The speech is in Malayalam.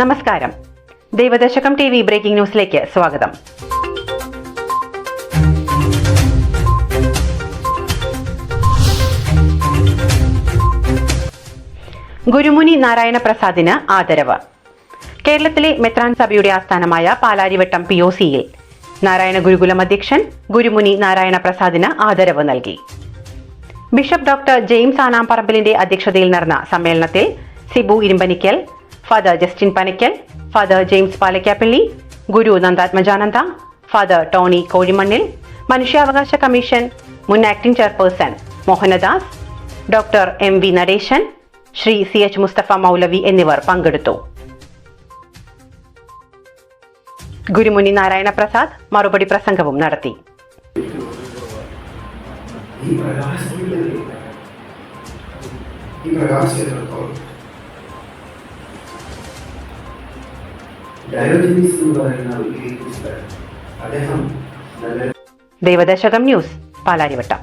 നമസ്കാരം. ദൈവദശകം ടി വി ബ്രേക്കിംഗ് ന്യൂസിലേക്ക് സ്വാഗതം. ഗുരുമുനി നാരായണ പ്രസാദിന് ആദരവ്. കേരളത്തിലെ മെത്രാൻ സഭയുടെ ആസ്ഥാനമായ പാലാരിവട്ടം പി ഒ സിയിൽ നാരായണ ഗുരുകുലം അധ്യക്ഷൻ ഗുരുമുനി നാരായണ പ്രസാദിന് ആദരവ് നൽകി. ബിഷപ്പ് ഡോക്ടർ ജെയിംസ് ആനാംപറമ്പിലിന്റെ അധ്യക്ഷതയിൽ നടന്ന സമ്മേളനത്തിൽ Sibu Irumbanikkal father Justin Panakkal father James Palakkappally Guru Nandatmajananda father Tony Kozhimannil മനുഷ്യാവകാശ കമ്മീഷൻ മുൻ acting chairperson Mohandas doctor M V Nadesan Shri C H Mustafa Maulavi എന്നിവർ പങ്കെടുത്തു. ഗുരുമുനി നാരായണ പ്രസാദ് മറുപടി പ്രസംഗവും നടത്തി. ഈ പ്രകാശത്തിലേക്ക് ഡയോജനീസ് എന്ന് പറയുന്ന ഒരു അദ്ദേഹം നല്ല ദൈവദശകം ന്യൂസ് പാലാരിവട്ടം.